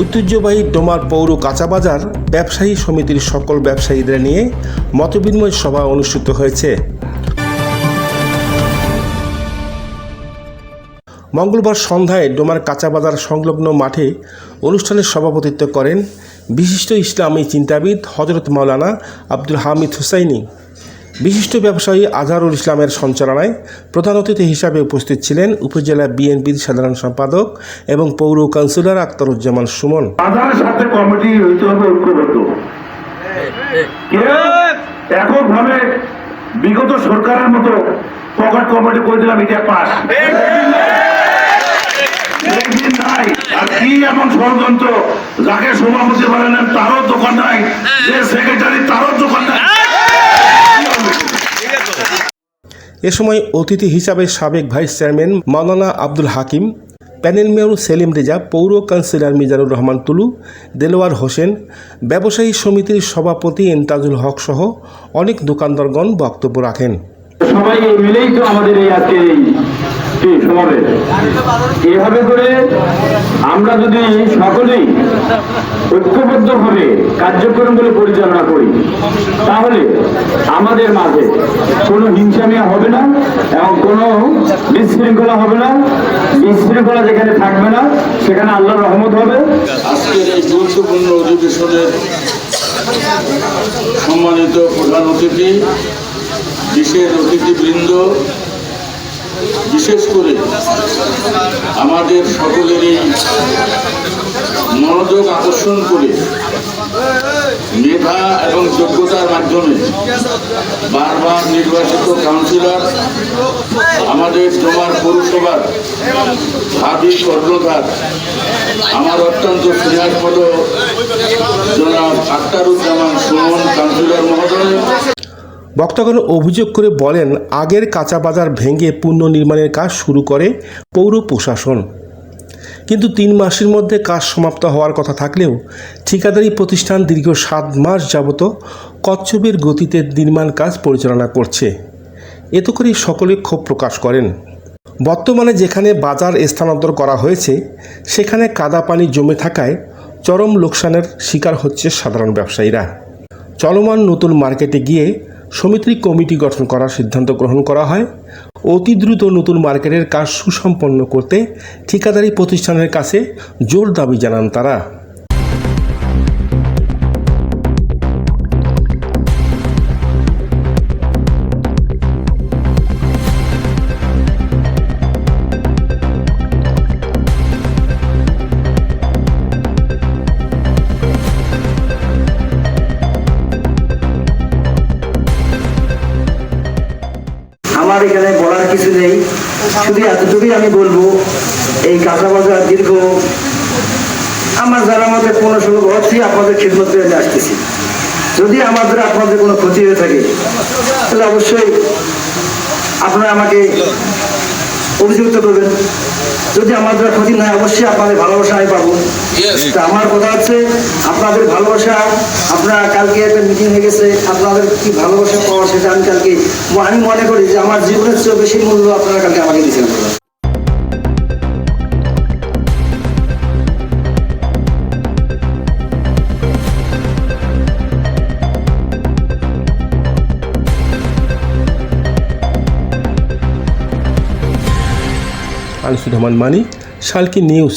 ঐতিহ্যবাহী ডোমার পৌর কাঁচাবাজার ব্যবসায়ী সমিতির সকল ব্যবসায়ীদের নিয়ে মতবিনিময় সভা অনুষ্ঠিত হয়েছে। মঙ্গলবার সন্ধ্যায় ডোমার কাঁচাবাজার সংলগ্ন মাঠে অনুষ্ঠানের সভাপতিত্ব করেন বিশিষ্ট ইসলামী চিন্তাবিদ হজরত মাওলানা আব্দুল হামিদ হুসাইনি। বিশিষ্ট ব্যবসায়ী আজহারুল ইসলামের সঞ্চালনায় প্রধান অতিথি হিসাবে উপস্থিত ছিলেন উপজেলা বিএনপির সাধারণ সম্পাদক এবং পৌর কাউন্সিলর আক্তারুজ্জামান সুমন। সাথে কমিটি বিগত সরকারের মতো পকেট কমিটি করে দিলাম, এটা পাস। নাই। আর কি এমন ষড়যন্ত্র, যাকে সভাপতি বলেন তারও দোকান নাই, যে সেক্রেটারি তারও দোকান নাই। এ সময় অতিথি হিসাবে সাবেক vice chairman Maulana Abdul Hakim, panel mayor Selim Reza, পৌর কাউন্সিলর মিজানুর রহমান তুলু, দেলোয়ার হোসেন, ব্যবসায়ী সমিতির সভাপতি এন্তাজুল হক সহ অনেক দোকানদারগণ বক্তব্য রাখেন। সবাই মিলেই তো আমাদের এই আজকে কি সমাবেশ এভাবে করে আমরা যদি সকলেই ঐক্যবদ্ধভাবে কার্যক্রমগুলো পরিচালনা করি, তাহলে আমাদের মাঝে কোনো হিংসামিয়া হবে না এবং কোনো বিশৃঙ্খলা হবে না। বিশৃঙ্খলা যেখানে থাকবে না, সেখানে আল্লাহ রহমত হবে। আজকের এই গুরুত্বপূর্ণ অধিবেশনের সম্মানিত প্রধান অতিথি, বিশেষ অতিথিবৃন্দ বিশেষ করে আমাদের সকলেরই মনোযোগ আকর্ষণ করে মেধা এবং যোগ্যতার মাধ্যমে বারবার নির্বাচিত কাউন্সিলর, আমাদের তোমার পৌরসভার ভাবি কর্ণধার, আমার অত্যন্ত স্নেহাস্পদ জনাব আক্তারুজ্জামান সুমন, কাউন্সিলর মহোদয়। বক্তাগণ অভিযোগ করে বলেন, আগের কাঁচা বাজার ভেঙে পুনর্নির্মাণের কাজ শুরু করে পৌর প্রশাসন। কিন্তু তিন মাসের মধ্যে কাজ সমাপ্ত হওয়ার কথা থাকলেও ঠিকাদারি প্রতিষ্ঠান দীর্ঘ সাত মাস যাবত কচ্ছপের গতিতে নির্মাণ কাজ পরিচালনা করছে। এত করে সকলে ক্ষোভ প্রকাশ করেন। বর্তমানে যেখানে বাজার স্থানান্তর করা হয়েছে, সেখানে কাদা পানি জমে থাকায় চরম লোকসানের শিকার হচ্ছে সাধারণ ব্যবসায়ীরা। চলমান নতুন মার্কেটে গিয়ে সমিতি কমিটি গঠন করার সিদ্ধান্ত গ্রহণ করা হয়। অতি দ্রুত নতুন মার্কেটের কাজ সুসম্পন্ন করতে ঠিকাদারি প্রতিষ্ঠানের কাছে জোর দাবি জানান তারা। আমার এখানে বলার কিছু নেই। শুধু এতটুকুই আমি বলব, এই কাঁচা বাজার দীর্ঘ, আমার যারা আমাদের পনেরো ষোলো বছর আপনাদের খেদমত করে আসতেছি। যদি আমাদের আপনাদের কোনো ক্ষতি হয়ে থাকে, তাহলে অবশ্যই আপনারা আমাকে অভিযুক্ত করবেন। যদি আমাদের ক্ষতি নাই অবশ্যই আপনাদের ভালোবাসা আমি পাবো। তা আমার কথা হচ্ছে আপনাদের ভালোবাসা আপনার কালকে একটা মিটিং হয়ে গেছে আপনাদের কি ভালোবাসা পাওয়া সেটা আমি কালকে আমি মনে করি যে আমার জীবনের চেয়ে বেশি মূল্য আপনারা কালকে আমাকে দিয়েছেন। আনিসুর রহমান মানি শালকি নিউজ।